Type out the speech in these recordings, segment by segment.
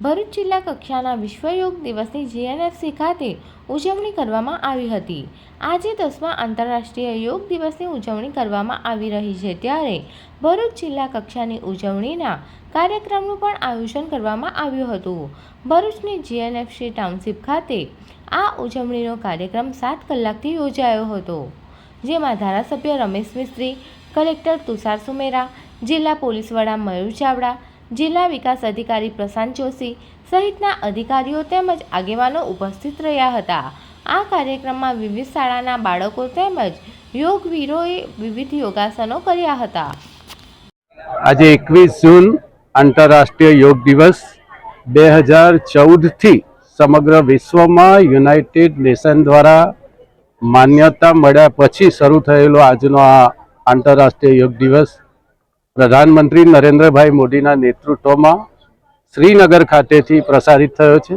ભરૂચ જિલ્લા કક્ષાના વિશ્વ યોગ દિવસની જીએનએફસી ખાતે ઉજવણી કરવામાં આવી હતી. આજે દસમા આંતરરાષ્ટ્રીય યોગ દિવસની ઉજવણી કરવામાં આવી રહી છે. ત્યારે ભરૂચ જિલ્લા કક્ષાની ઉજવણીના કાર્યક્રમનું પણ આયોજન કરવામાં આવ્યું હતું. ભરૂચની જીએનએફસી ટાઉનશીપ ખાતે આ ઉજવણીનો કાર્યક્રમ સાત કલાકથી યોજાયો હતો, જેમાં ધારાસભ્ય રમેશ મિસ્ત્રી, કલેક્ટર તુષાર સુમેરા, જિલ્લા પોલીસ વડા મયુર ચાવડા જિલ્લા વિકાસ અધિકારી પ્રશાંત જોશી સહિતના અધિકારીઓ તેમજ આગેવાનો ઉપસ્થિત રહ્યા હતા. આ કાર્યક્રમમાં વિવિધ શાળાના બાળકો તેમજ યોગવીરોએ વિવિધ યોગાસનો કર્યા હતા. આજે એકવીસ જૂન આંતરરાષ્ટ્રીય યોગ દિવસ બે હજાર ચૌદથી સમગ્ર વિશ્વમાં યુનાઇટેડ નેશન દ્વારા માન્યતા મળ્યા પછી શરૂ થયેલો આજનો આ આંતરરાષ્ટ્રીય યોગ દિવસ. પ્રધાનમંત્રી નરેન્દ્રભાઈ મોદીના નેતૃત્વમાં શ્રીનગર ખાતેથી પ્રસારિત થયો છે.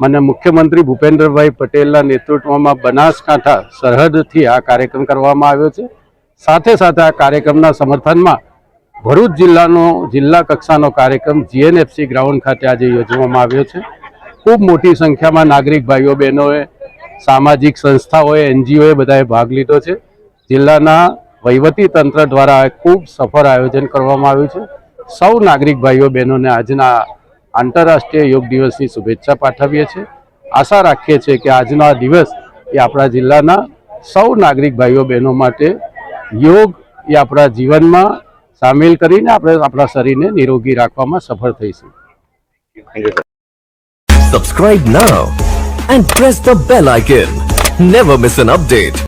મને મુખ્યમંત્રી ભૂપેન્દ્રભાઈ પટેલના નેતૃત્વમાં બનાસકાંઠા સરહદથી આ કાર્યક્રમ કરવામાં આવ્યો છે. સાથે સાથે આ કાર્યક્રમના સમર્થનમાં ભરૂચ જિલ્લાનો, જિલ્લા કક્ષાનો કાર્યક્રમ જીએનએફસી ગ્રાઉન્ડ ખાતે આજે યોજવામાં આવ્યો છે. ખૂબ મોટી સંખ્યામાં નાગરિક ભાઈઓ, બહેનોએ, સામાજિક સંસ્થાઓએ, એનજીઓએ બધાએ ભાગ લીધો છે. જિલ્લાના વહીવટી તંત્ર દ્વારા ખૂબ સફળ આયોજન કરવામાં આવ્યું છે સૌ નાગરિક ભાઈઓ બહેનોને આજના આંતરરાષ્ટ્રીય યોગ દિવસની શુભેચ્છા પાઠવીએ છીએ આશા રાખીએ છીએ કે આજનો આ દિવસ એ આપણા જિલ્લાના સૌ નાગરિક ભાઈઓ બહેનો માટે યોગ એ આપણા જીવનમાં સામેલ કરીને આપણે આપણા શરીરને નિરોગી રાખવામાં સફળ થઈશું Subscribe now and press the bell icon. Never miss an update.